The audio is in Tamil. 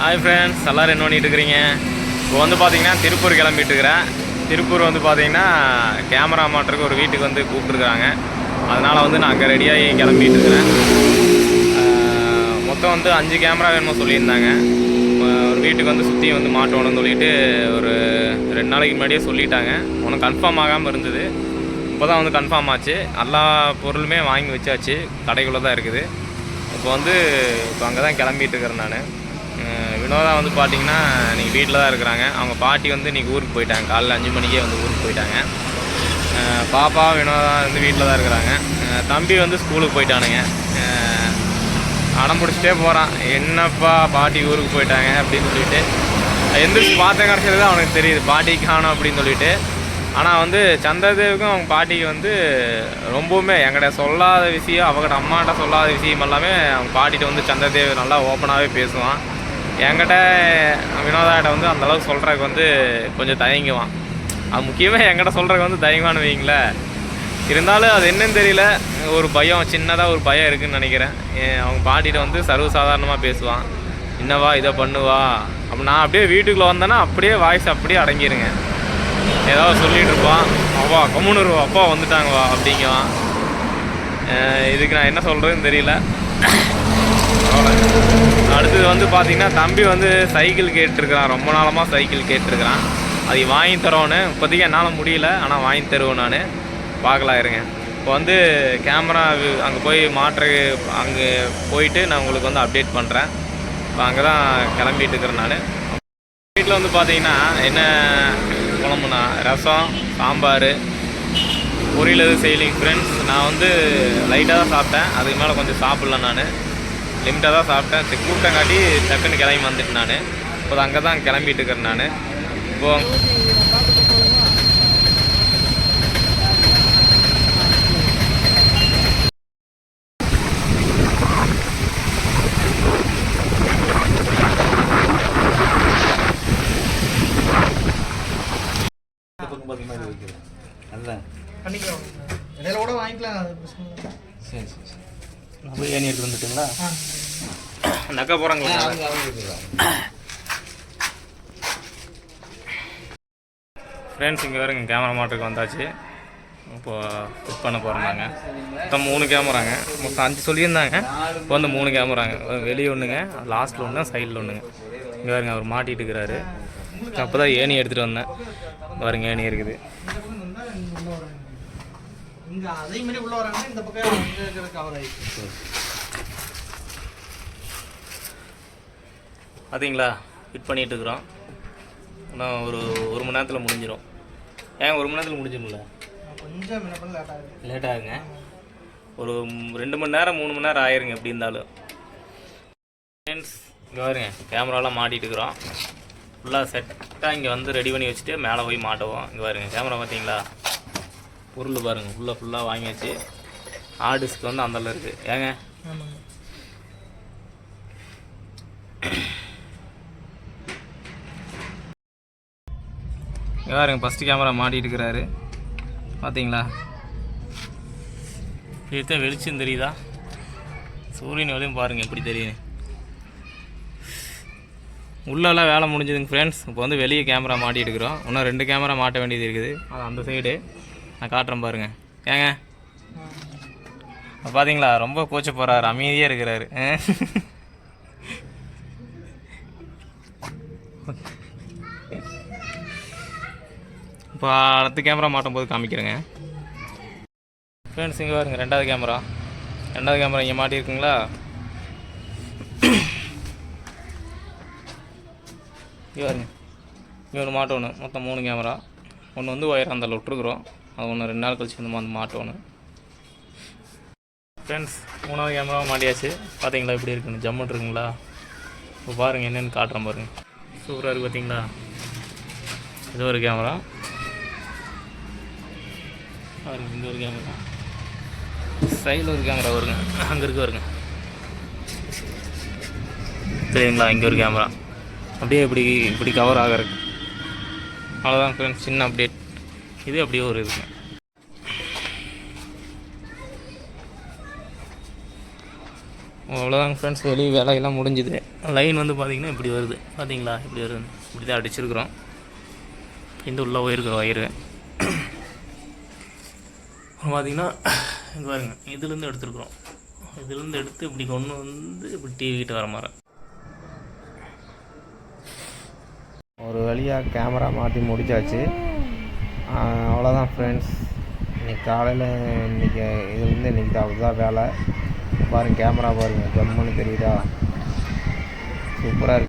ஹாய் ஃப்ரெண்ட்ஸ் எல்லோரும் என்ன பண்ணிட்டு இருக்கிறீங்க? இப்போ வந்து பார்த்தீங்கன்னா திருப்பூர் கிளம்பிட்டு இருக்கிறேன். திருப்பூர் வந்து பார்த்தீங்கன்னா கேமரா மாட்டருக்கு ஒரு வீட்டுக்கு வந்து கூப்பிட்ருக்காங்க அதனால் வந்து நான் அங்கே ரெடியாகி கிளம்பிட்டு இருக்கிறேன். மொத்தம் வந்து அஞ்சு கேமரா வேணுமோ சொல்லியிருந்தாங்க. ஒரு வீட்டுக்கு வந்து சுற்றி வந்து மாட்டணும்னு சொல்லிட்டு ஒரு ரெண்டு நாளைக்கு முன்னாடியே சொல்லிட்டாங்க. ஒன்றும் கன்ஃபார்ம் ஆகாமல் இருந்தது. இப்போ தான் வந்து கன்ஃபார்ம் ஆச்சு. எல்லா பொருளுமே வாங்கி வச்சாச்சு. கடைக்குள்ளே தான் இருக்குது. இப்போ வந்து இப்போ அங்கே தான் கிளம்பிட்டு இருக்கிறேன் நான். வினோதா வந்து பார்த்தீங்கன்னா இன்றைக்கி வீட்டில் தான் இருக்கிறாங்க. அவங்க பாட்டி வந்து இன்றைக்கி ஊருக்கு போயிட்டாங்க. காலைல அஞ்சு மணிக்கே வந்து ஊருக்கு போயிட்டாங்க. பாப்பா வினோதா வந்து வீட்டில் தான் இருக்கிறாங்க தம்பி வந்து ஸ்கூலுக்கு போயிட்டானுங்க. அடம் பிடிச்சிட்டே போகிறான் என்னப்பா பாட்டி ஊருக்கு போயிட்டாங்க அப்படின்னு சொல்லிட்டு. எந்திரிச்சு பார்த்த கிடச்சது தான் அவனுக்கு தெரியுது. பாட்டி காணும் அப்படின்னு சொல்லிட்டு. ஆனால் வந்து சந்திரதேவுக்கும் அவங்க பாட்டிக்கு வந்து ரொம்பவுமே என்கிட்ட சொல்லாத விஷயம் அவகிட்ட அம்மாட்ட சொல்லாத விஷயம் எல்லாமே அவங்க பாட்டிகிட்ட வந்து சந்திரதேவ் நல்லா ஓப்பனாகவே பேசுவான். என்கிட்ட வினோதாட்ட வந்து அந்த அளவுக்கு சொல்கிறதுக்கு வந்து கொஞ்சம் தயங்குவான். அது முக்கியமாக என்கிட்ட சொல்கிறதுக்கு வந்து தயங்குவான்னு வைங்களேன் இருந்தாலும் அது என்னன்னு தெரியல. ஒரு பயம் சின்னதாக ஒரு பயம் இருக்குதுன்னு நினைக்கிறேன். அவங்க பாட்டிகிட்ட வந்து சர்வசாதாரணமாக பேசுவான். என்னவா இதை பண்ணுவா? அப்போ நான் அப்படியே வீட்டுக்குள்ளே வந்தேன்னா அப்படியே வாய்ஸ் அப்படியே அடங்கிருங்க. ஏதாவது சொல்லிகிட்டு இருப்பான். அவா கம்முன்னு அப்பா வந்துட்டாங்கவா? அப்படிங்குவான். இதுக்கு நான் என்ன சொல்கிறதுன்னு தெரியல. அடுத்தது வந்து பார்த்தீங்கன்னா தம்பி வந்து சைக்கிள் கேட்டிருக்கிறான். ரொம்ப நாளமாக சைக்கிள் கேட்டிருக்கிறான். அது வாங்கி தரோன்னு. இப்போதைக்கு என்னால் முடியல. ஆனால் வாங்கி தருவேன் நான். பார்க்கலாம் இருங்க. இப்போ வந்து கேமரா அங்கே போய் மாற்று அங்கே போயிட்டு நான் உங்களுக்கு வந்து அப்டேட் பண்ணுறேன் இப்போ அங்கே தான் கிளம்பிட்டு இருக்கிறேன் நான். வீட்டில் வந்து பார்த்தீங்கன்னா என்ன குழம்புனா? ரசம் சாம்பார் பொரியல் எதுவும் செய்யலிங்க ஃப்ரெண்ட்ஸ் நான் வந்து லைட்டாக தான் சாப்பிட்டேன். அதுக்கு மேலே கொஞ்சம் சாப்பிட்ல நான். லிமிட்டாக தான் சாப்பிட்டேன். சரி கூட்டம் காட்டி டக்குன்னு கிளம்பி வந்துட்டேன் நான். இப்போ அங்கே தான் கிளம்பிட்டு இருக்கிறேன் நான். இப்போ அதுதான் பண்ணிக்கலாம். இடையில கூட வாங்கிக்கலாம். சரி சரி சரி. ஏணி எடுத்து வந்துட்டுங்களா? ஆ. நக்கா போகிறாங்களா ஃப்ரெண்ட்ஸ் இங்கே வேறு இங்கே கேமரா மாட்டுக்கு வந்தாச்சு. இப்போ ஃபிட் பண்ண போகிறாங்க மொத்தம் மூணு கேமராங்க மொத்தம் அஞ்சு சொல்லியிருந்தாங்க. இப்போ வந்து மூணு கேமராங்க வெளியே ஒன்றுங்க லாஸ்ட்டில் ஒன்று சைடில் ஒன்றுங்க இங்கே பாருங்க அவர் மாட்டிட்டு இருக்கிறாரு. அப்போ தான் ஏணி எடுத்துகிட்டு வந்தேன். பாருங்க ஏணி இருக்குது. இங்க வராங்க அதே மாதிரி உள்ள வராங்கன்னா இந்த பக்கம் இருக்கிற கவர் ஆயிடுச்சு பார்த்தீங்களா ஃபிட் பண்ணிட்டு இருக்கிறோம். இன்னும் ஒரு ஒரு மணி நேரத்தில் முடிஞ்சிடும் ஏன் ஒரு மணி நேரத்தில் முடிஞ்சிடும்ல கொஞ்சம் லேட் ஆகுது. லேட் ஆகுங்க. ஒரு ரெண்டு மணி நேரம் மூணு மணி நேரம் ஆயிருங்க எப்படி இருந்தாலும். ஃப்ரெண்ட்ஸ் இங்கே பாருங்க கேமராலாம் மாட்டிட்டு இருக்கிறோம். ஃபுல்லாக செட்டாக இங்கே வந்து ரெடி பண்ணி வச்சுட்டு மேலே போய் மாட்டுவோம். இங்கே பாருங்க கேமரா பார்த்தீங்களா பொருள் பாருங்கள் ஃபுல்லாக ஃபுல்லாக வாங்கியாச்சு. ஆர்டிஸ்க்கு வந்து அந்தல இருக்குது ஏங்க? பாருங்க ஃபஸ்ட்டு கேமரா மாட்டிட்டு இருக்கிறாரு. பார்த்தீங்களா இதுதான் வெளிச்சம் தெரியுதா? சூரியன் வெளியும் பாருங்கள் எப்படி தெரியுது. உள்ளெல்லாம் வேலை முடிஞ்சதுங்க ஃப்ரெண்ட்ஸ் இப்போ வந்து வெளியே கேமரா மாட்டிட்டு இருக்கிறோம். இன்னும் ரெண்டு கேமரா மாட்ட வேண்டியது இருக்குது. அது அந்த சைடு நான் காட்டுறேன் பாருங்கள் ஏங்க? பார்த்தீங்களா ரொம்ப கோச்ச போகிறாரு அமைதியாக இருக்கிறாரு. இப்போ அடுத்த கேமரா மாட்டும் போது காமிக்கிறேங்க. ஃப்ரெண்ட்ஸ் இங்கே பாருங்க ரெண்டாவது கேமரா ரெண்டாவது கேமரா இங்கே மாட்டியிருக்குங்களா? இங்கே பாருங்க. இங்கே ஒன்று மாட்டோன்னு மொத்தம் மூணு கேமரா ஒன்று வந்து ஒயர் அந்த விட்டுருக்குறோம். அது ஒன்று ரெண்டு நாள் கழிச்சு வந்து வந்து ஃப்ரெண்ட்ஸ் மூணாவது கேமரா மாட்டியாச்சு. பார்த்தீங்களா எப்படி இருக்குன்னு? ஜம்முன்னு இருக்குங்களா? இப்போ பாருங்கள் என்னென்னு காட்டுறேன் பாருங்கள் சூப்பராக இருக்குது பார்த்தீங்களா இது ஒரு கேமரா பாருங்க இங்கே ஒரு கேமரா சைடில் ஒரு கேமரா வருங்க. அங்கே இருக்க வருங்க தெரியுங்களா? இங்கே ஒரு கேமரா அப்படியே இப்படி இப்படி கவர் ஆகிறது அவ்வளோதான் ஃப்ரெண்ட்ஸ் சின்ன அப்டேட் இது அப்படியே ஒரு இதுங்க. அவ்வளோதாங்க ஃப்ரெண்ட்ஸ் வெளியே வேலையெல்லாம் முடிஞ்சுது. லைன் வந்து பார்த்திங்கன்னா இப்படி வருது. பார்த்தீங்களா இப்படி வருது. இப்படி தான் அடிச்சிருக்கிறோம். இந்த உள்ள போயிருக்கிற வயிறு அப்புறம் பார்த்தீங்கன்னா இங்கே பாருங்க. இதுலேருந்து எடுத்துருக்குறோம். இதுலேருந்து எடுத்து இப்படி கொண்டு வந்து இப்படி டிவி கிட்ட வர மாதிரி. ஒரு வழியாக கேமரா மாற்றி முடிச்சாச்சு. அவ்வளோதான் ஃப்ரெண்ட்ஸ் இன்னைக்கு காலையில் இன்றைக்கி இதுலேருந்து இன்றைக்கி அவ்வளோதான் வேலை. பாருங்கள் கேமரா பாருங்கள் ஜம்முன்னு தெரியுதா? சூப்பராக இருக்குது